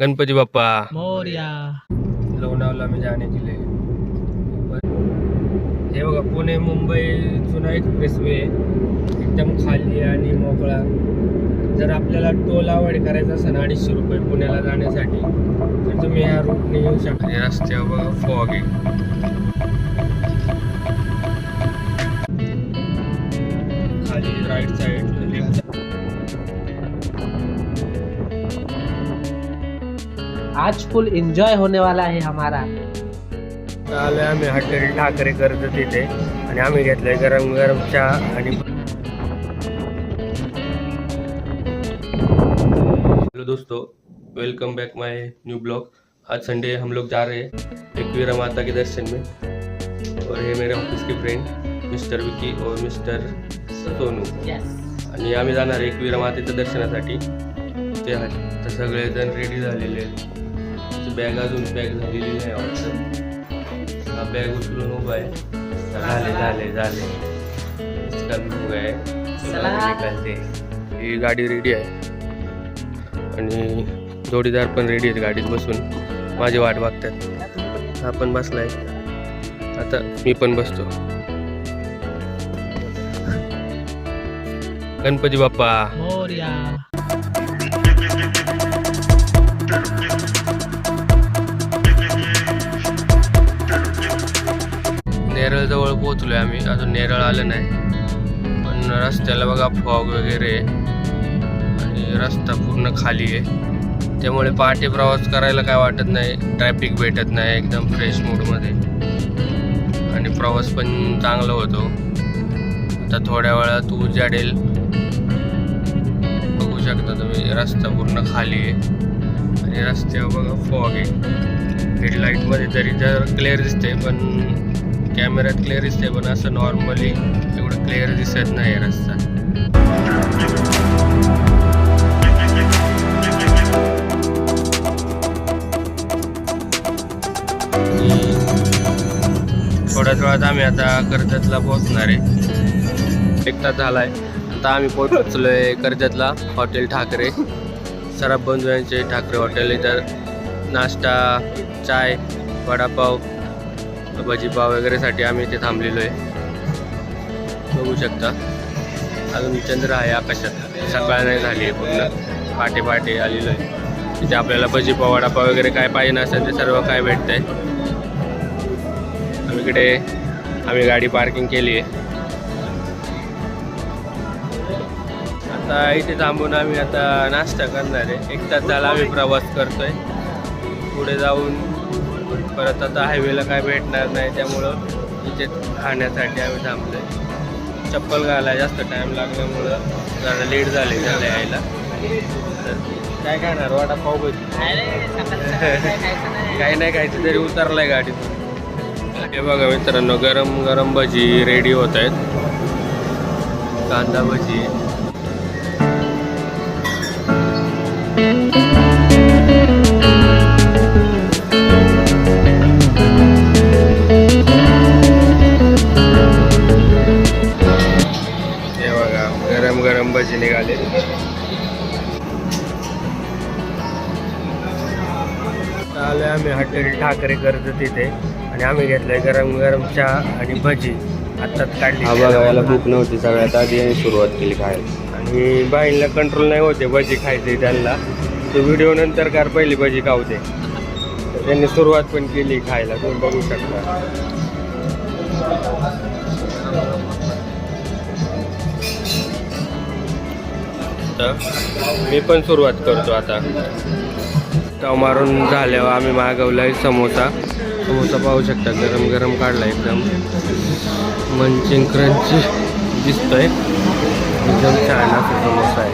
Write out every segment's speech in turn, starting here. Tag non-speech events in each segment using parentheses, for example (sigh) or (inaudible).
गणपती बाप्पा. मोर्या. लोणावला मी जाणे केले हे बघा पुणे मुंबई जुना एक्सप्रेसवे एकदम खाली आणि मोकळा. जर आपल्याला टोल अवॉइड करायचा असेल अडीचशे रुपये पुण्याला जाण्यासाठी तर तुम्ही ह्या रूटने येऊ शकता. हे रस्त्यावर बघा फॉग आहे. खाली राईट साईड आज फुल एंजॉय होने वाला है हमारा। आलोय आम्ही हॉटेल ठाकरे करतो तिथे आणि आम्ही घेतलंय गरम गरम चहा आणि हेलो दोस्तों welcome back my new blog आज संडे हम लोग जा रहे हैं एकवीरा माता के दर्शन में और ये मेरे ऑफिस के फ्रेंड मिस्टर विकी और मिस्टर सोनू। आणि आम्ही जाणार आहे एकवीरा मातेच्या दर्शनासाठी. ते आहे तर सगळेजण रेडी झालेले आहेत. बॅग अजून पॅक झालेली नाही वाटतं हा बॅग उचलून उभा आहे. झाले झाले झाले. इसका भी हो गया है चलो. अभी निकलते हैं. ही गाडी रेडी आहे. आणि जोडीदार पण रेडी आहेत गाडीत बसून. माझी वाट बघतात. हा पण बसलाय. आता मी पण बसतो. गणपती बाप्पा. नेरळजवळ नेरळ जवळ पोहोचलोय आम्ही. अजून नेरळ आलं नाही. पण रस्त्याला बघा फॉग वगैरे आहे. आणि रस्ता पूर्ण खाली आहे. त्यामुळे पहाटे प्रवास करायला काय वाटत नाही. ट्रॅफिक भेटत नाही एकदम फ्रेश मूडमध्ये आणि प्रवास पण चांगला होतो. आता थोड्या वेळात उजाडेल. बघू शकता तुम्ही रस्ता पूर्ण खाली आहे. आणि रस्त्यावर बघा फॉग आहे. हेडलाईटमध्ये तरी तर क्लिअर दिसते पण कॅमेऱ्यात क्लिअर दिसते पण असं नॉर्मली एवढं क्लिअर दिसत नाही रस्ता. थोड्याच वेळात आम्ही आता कर्जतला पोहोचणार आहे. एक तास झालाय. आता आम्ही पोहोचलोय कर्जतला हॉटेल ठाकरे. सराफ बंधू यांचे ठाकरे हॉटेल इथं. नाश्ता चाय वडापाव भजीपाव वगैरेसाठी आम्ही इथे थांबलेलो आहे बघू शकता. अजून चंद्र आहे आकाशात. सकाळ नाही झाली आहे पूर्ण पाटे पहाटे आलेलो आहे तिथे आपल्याला भजीपाव वडापाव वगैरे काय पाहिजे नसेल ते सर्व काय भेटतंय. आम्ही इकडे आम्ही गाडी पार्किंग केली आहे. आता इथे थांबून आम्ही आता नाश्ता करणार आहे. एक तास झाला आम्ही प्रवास करतोय. पुढे जाऊन परत आता हायवेला काय भेटणार नाही त्यामुळं इथे खाण्यासाठी आम्ही थांबलोय. चप्पल घालायला जास्त टाईम लागल्यामुळं जरा लेट झाले झालं यायला. तर काय खाणार वडापाव भाजी (laughs) काही नाही खायचं तरी आहे गाडीतून. हे बघा मित्रांनो गरम गरम भजी रेडी होत आहेत. कांदा भजी. निघाले. आलोय आम्ही हॉटेल ठाकरे करतो तिथे. आणि आम्ही घेतलंय गरम गरम चहा आणि भजी. आत्ताच काढली. बघायला भूक नव्हती. सगळ्यात आधी यांनी सुरुवात केली खायला. आणि बाईंना कंट्रोल नाही होते भजी खायचे त्यांना. तो व्हिडिओ नंतर कार पहिली भजी खावते त्यांनी सुरुवात पण केली खायला. तुम्ही बघू शकता. आता मी पण सुरुवात करतो आता. तव मारून झाल्यावर आम्ही मागवलाय समोसा. समोसा पाहू शकता गरम गरम काढला एकदम. मंचिंग क्रंची दिसतोय. एकदम छान असा समोसा आहे.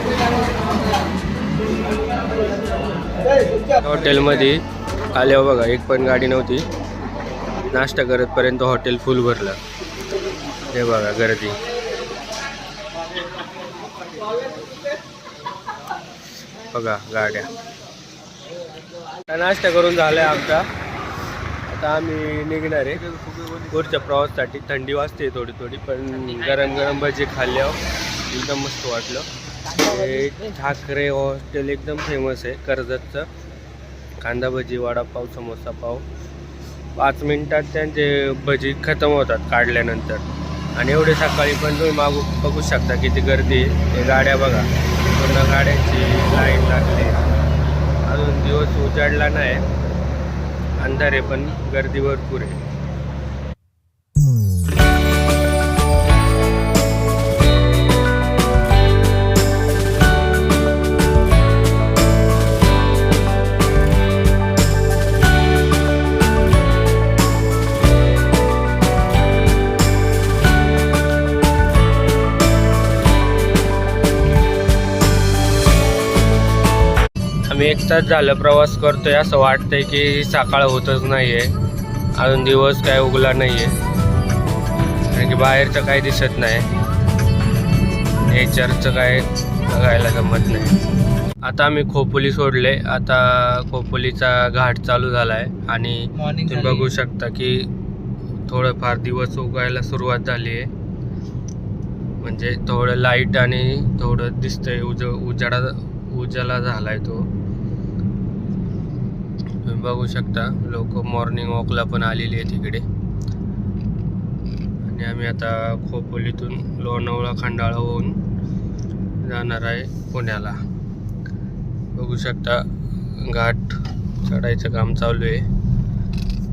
हॉटेलमध्ये आल्यावर बघा एक पण गाडी नव्हती. नाश्ता करतपर्यंत हॉटेल फुल भरलं. हे बघा गर्दी. बघा गाड्या. नाश्ता करून झालाय आमचा. आता आम्ही निघणार आहे. पुढच्या प्रवासासाठी. थंडी वाजते थोडी थोडी पण गरम गरम भजी खाल्ल्यावर एकदम मस्त वाटलं. हे ठाकरे हॉस्टेल एकदम फेमस आहे कर्जतचं. कांदा भजी वडापाव समोसा पाव. पाच मिनटात त्यांचे भजी खतम होतात काढल्यानंतर. आणि एवढे सकाळी पण तुम्ही मागू बघू शकता किती गर्दी आहे. ते गाड्या बघा. पूर्ण गाड्यांची लाईन लागली. अजून दिवस उजाडला नाही. अंधार आहे पण गर्दी भरपूर आहे. एक तास झालं प्रवास करतोय असं वाटतंय की सकाळ होतच नाहीये. अजून दिवस काय उगला नाहीये. कारण की बाहेरचं काही दिसत नाही. नेचरचं काय बघायला जमत नाही. आता आम्ही खोपोली सोडले. आता खोपोलीचा घाट चालू झाला आहे आणि तुम्ही बघू शकता की थोडंफार दिवस उगायला सुरुवात झाली आहे. म्हणजे थोडं लाइट आणि थोडं दिसतंय. उज उजाडा उजाला झालाय तो. तुम्ही बघू शकता लोक मॉर्निंग वॉकला पण आलेली आहे तिकडे. आणि आम्ही आता खोपोलीतून लोणावळा खंडाळा होऊन जाणार आहे पुण्याला. बघू शकता घाट चढायचं काम चालू आहे.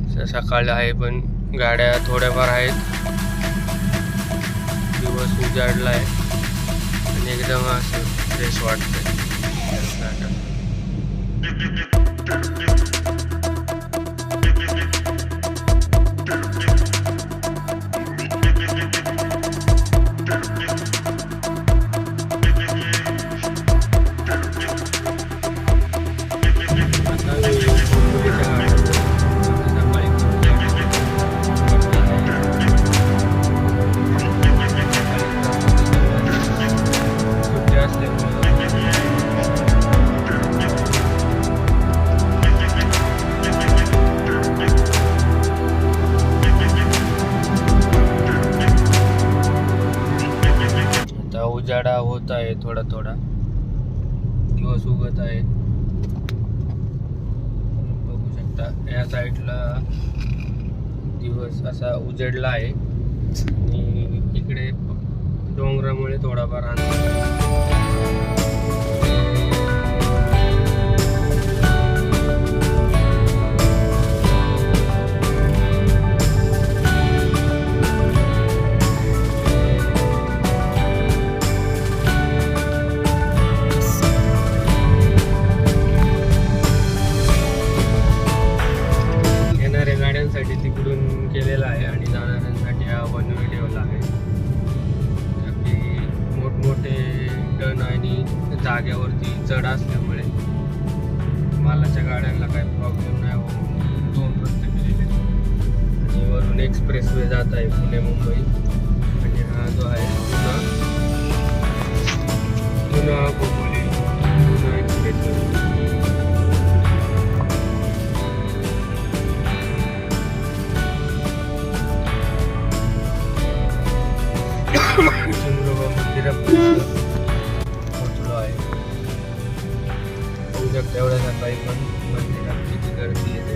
स- सकाळ आहे पण गाड्या थोड्याफार आहेत. दिवस उजाडला आहे आणि एकदम असं फ्रेश वाटतंय. Thank you. असा उजेडला आहे. आणि इकडे डोंगरामुळे थोडाफार अंधार होऊ शकतं सकाळी पण मंदिरात किती गर्दी येते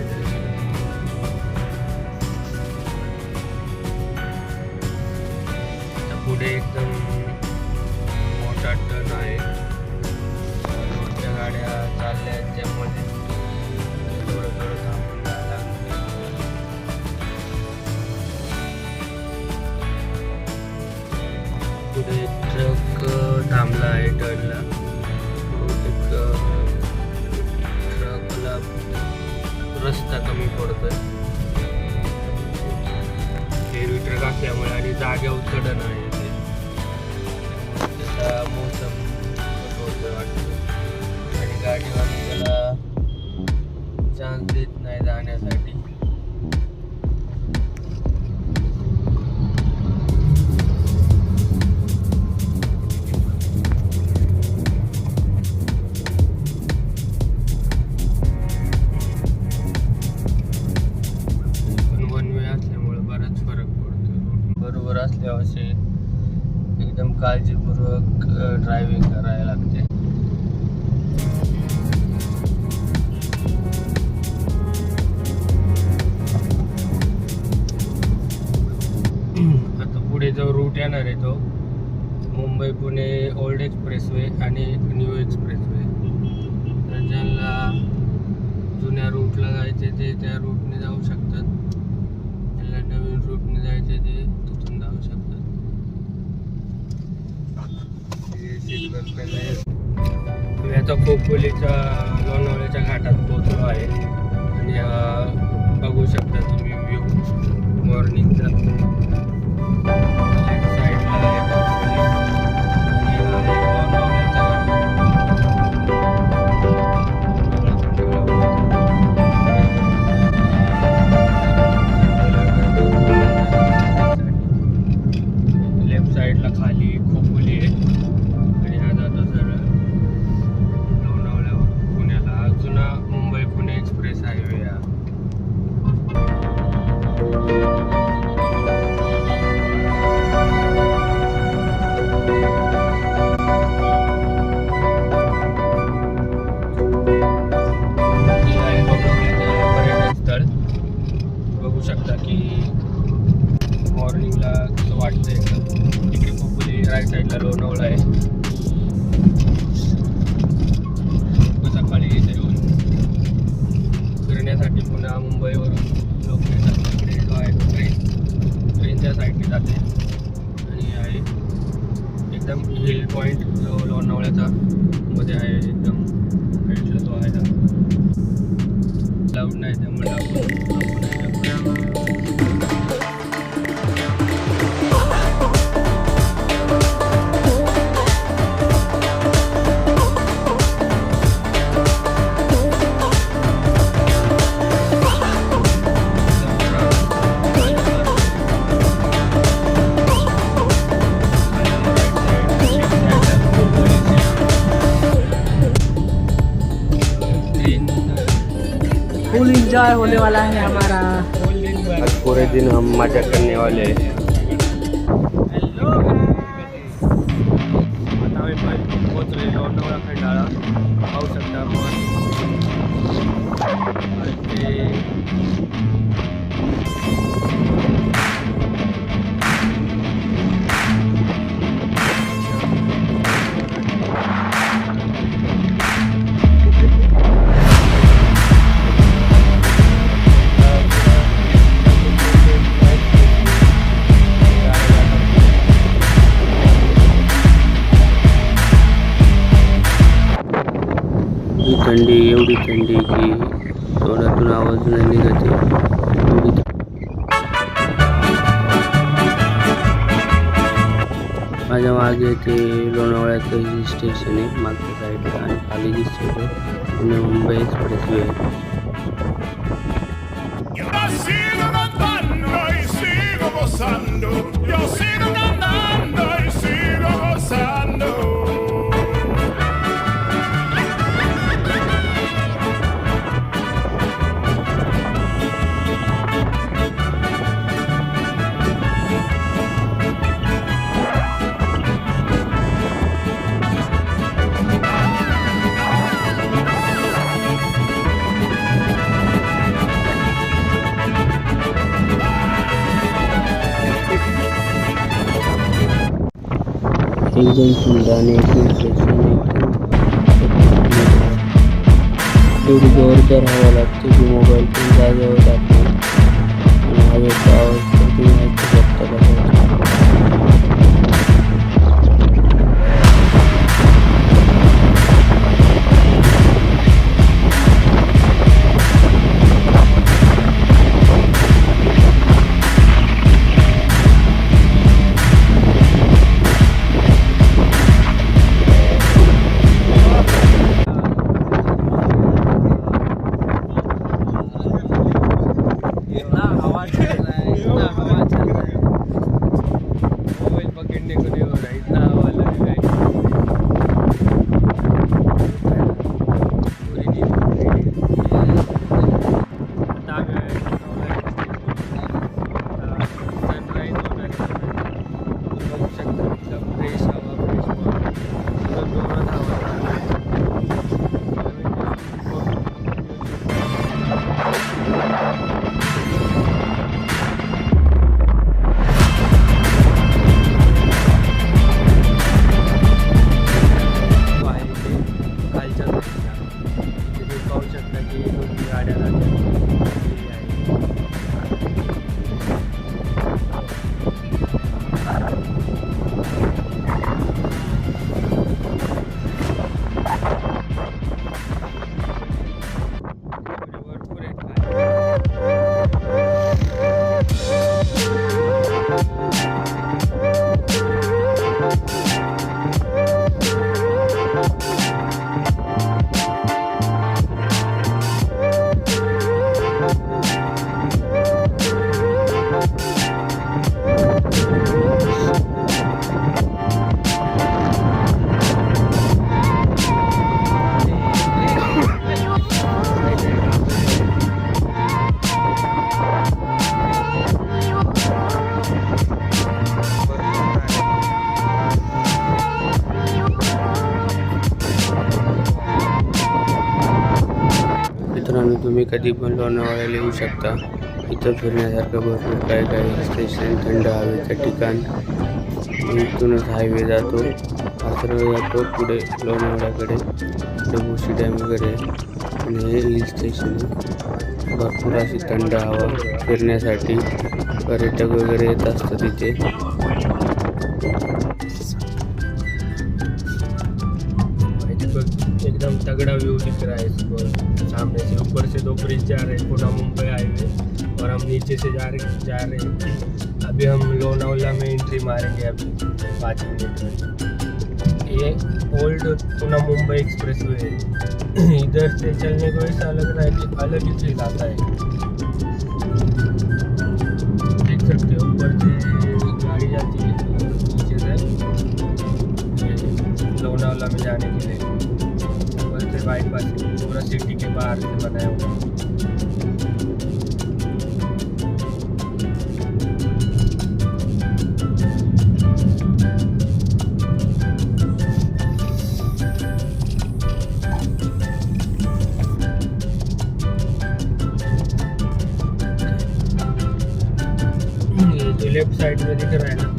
पुढे एकदम मोठा टन आहे. मोठ्या गाड्या चालल्या आहेत देत नाही जाण्यासाठी. village होने वाला है हमारा आज पूरे दिन हम मजा करने वाले हैं की तोंडातून आवाज नाही निघते माझ्या मागे ते लोणावळ्याचं हिल स्टेशन आहे मागच्या साईडला आणि खाली जी स्टेट पुणे मुंबई एक्सप्रेसवे आहे विजय सुंदा दूरवर जर हवा की मोबाईल पण जागेवर कधी पण लोणावळ्याला येऊ शकता. इथं फिरण्यासारखं भरपूर काय काही स्टेशन थंड हवेचं ठिकाण. इथूनच हायवे जातो. आसरळ जातो पुढे लोणावळ्याकडे. डबुशी डॅम वगैरे. आणि हे हिल स्टेशन भरपूर अशी थंड हवा फिरण्यासाठी पर्यटक वगैरे येत असतात तिथे एकदम तगड़ा व्यू दिख रहा है इसको सामने से ऊपर से दो ब्रिज जा रहे हैं पूरा मुंबई हाईवे और हम नीचे से जा रहे जा रहे हैं अभी हम लोनावला में एंट्री मारेंगे अभी पाँच मिनट में ये old Poona Mumbai express way है इधर से चलने को ऐसा लग रहा है कि अलग ही फील आता है देख सकते हो ऊपर से गाड़ी जाती है नीचे से लोनावला में जाने के लिए से बाईपास पूरा सिटी के बाहर से बनाया हुआ है। लेफ़्ट साइड में दिख रहा है ना।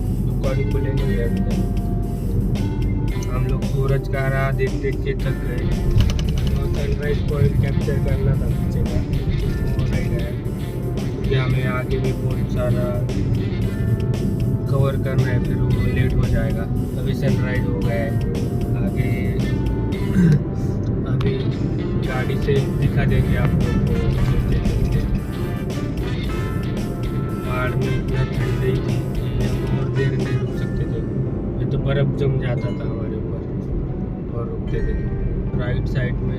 अभी दुकान खुले नहीं है हम लोग सूरज का राह देख देख के गए। और सनराइज पॉइंट कैप्चर करना था पीछे का। वो रह गया क्योंकि हमें आगे भी बहुत सारा कवर करना है, फिर वो लेट हो जाएगा। अभी सनराइज हो गया है। आगे (clears throat) अभी गाड़ी से दिखा देंगे आप लोग को। पहाड़ में इतना ठंडी थी हम और देर नहीं रुक सकते थे ये तो बर्फ जम जाता था हमारे ऊपर और रुकते थे राइट साइड में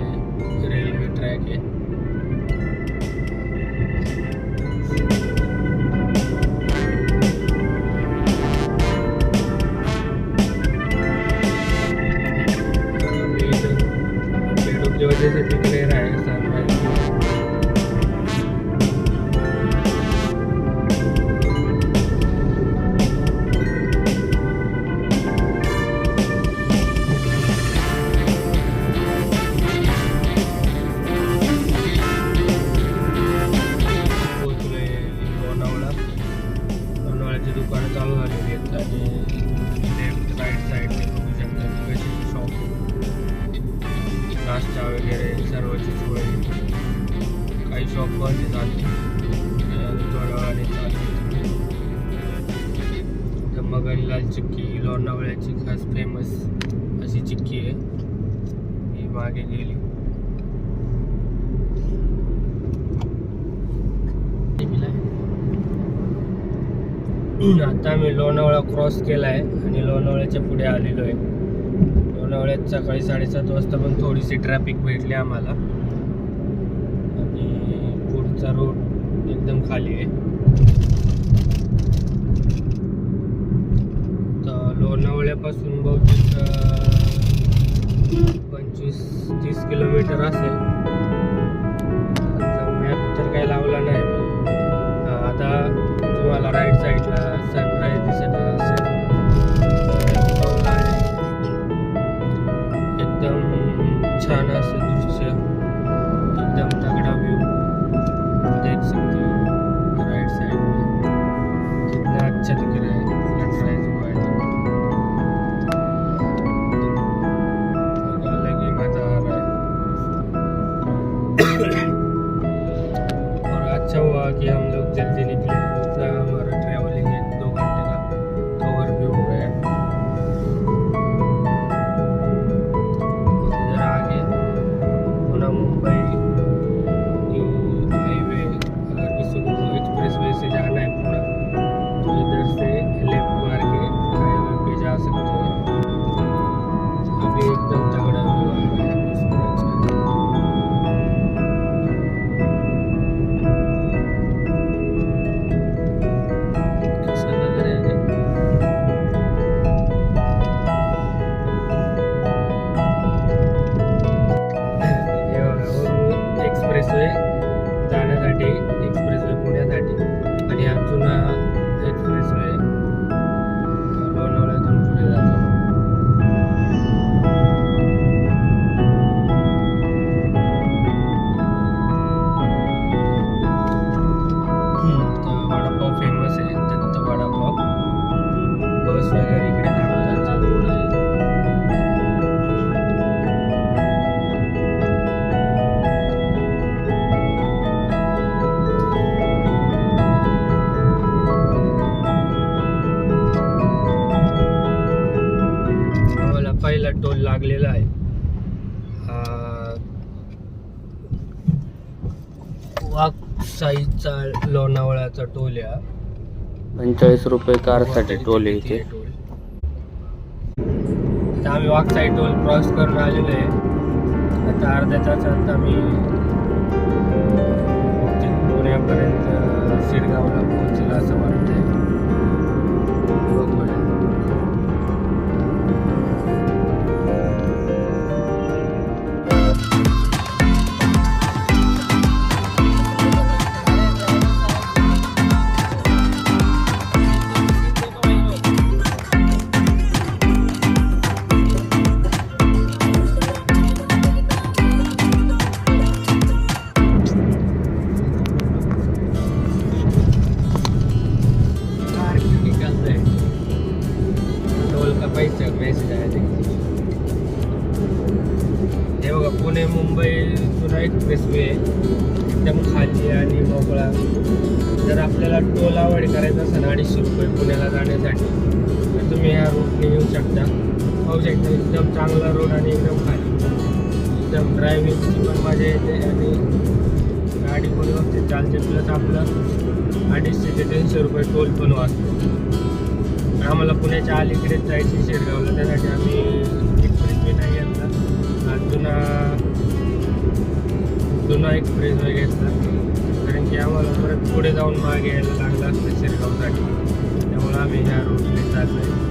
मागे गेली. आता मी लोणावळा क्रॉस केला आहे आणि लोणावळ्याच्या पुढे आलेलो आहे लोणावळ्यात सकाळी साडेसात वाजता पण थोडीशी ट्रॅफिक भेटली आम्हाला. आणि पुढचा रोड एकदम खाली आहे. तर लोणावळ्यापासून बहुतेक पंचवीस तीस किलोमीटर असेल. लागलेला आहे. वाघ साईजचा लोणावळ्याचा टोल्या. पंचेचाळीस रुपये कारसाठी टोल आहे इथे आम्ही वाघ साईड टोल क्रॉस करून आलेलो आहे. आता अर्ध्या तासात आम्ही पुण्यापर्यंत शिरगावला पोहोचला असं वाटतंय. प्रवास आम्हाला पुण्याच्या अलीकडेच जायचे शिरगावला. त्यासाठी आम्ही एक्सप्रेसवे नाही घेतला. जुना जुना एक्सप्रेस वगैरे घेतला. कारण की आम्हाला परत पुढे जाऊन मागे यायला लागला असतं शिरगावसाठी. त्यामुळे आम्ही ह्या रोडने चाललो आहे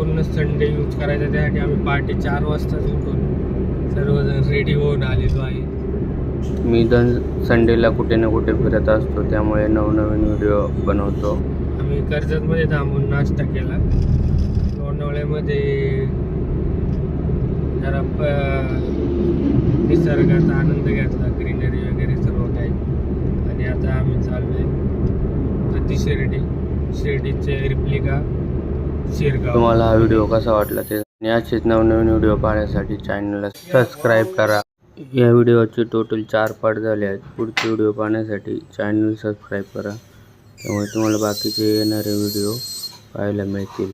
पूर्ण संडे यूज करायचा त्यासाठी आम्ही पहाटे चार वाजताच उठून सर्वजण रेडी होऊन आलेलो आहे. मी दन संडेला कुठे ना कुठे फिरत असतो त्यामुळे नवनवीन व्हिडिओ बनवतो. आम्ही कर्जतमध्ये थांबून नाश्ता केला. लोणावळ्यामध्ये जरा निसर्गाचा आनंद घेतला ग्रीनरी वगैरे सर्व काही. आणि आता आम्ही चालू आहे शिर्डी शिर्डीचे रिप्लिका तुम्हाला हा व्हिडिओ कसा वाटला ते आणि असेच नवनवीन व्हिडिओ पाहण्यासाठी चॅनलला सबस्क्राईब करा. या व्हिडिओचे टोटल चार पार्ट झाले आहेत. पुढचे व्हिडिओ पाहण्यासाठी चॅनल सबस्क्राईब करा. त्यामुळे तुम्हाला बाकीचे येणारे व्हिडिओ पाहायला मिळतील.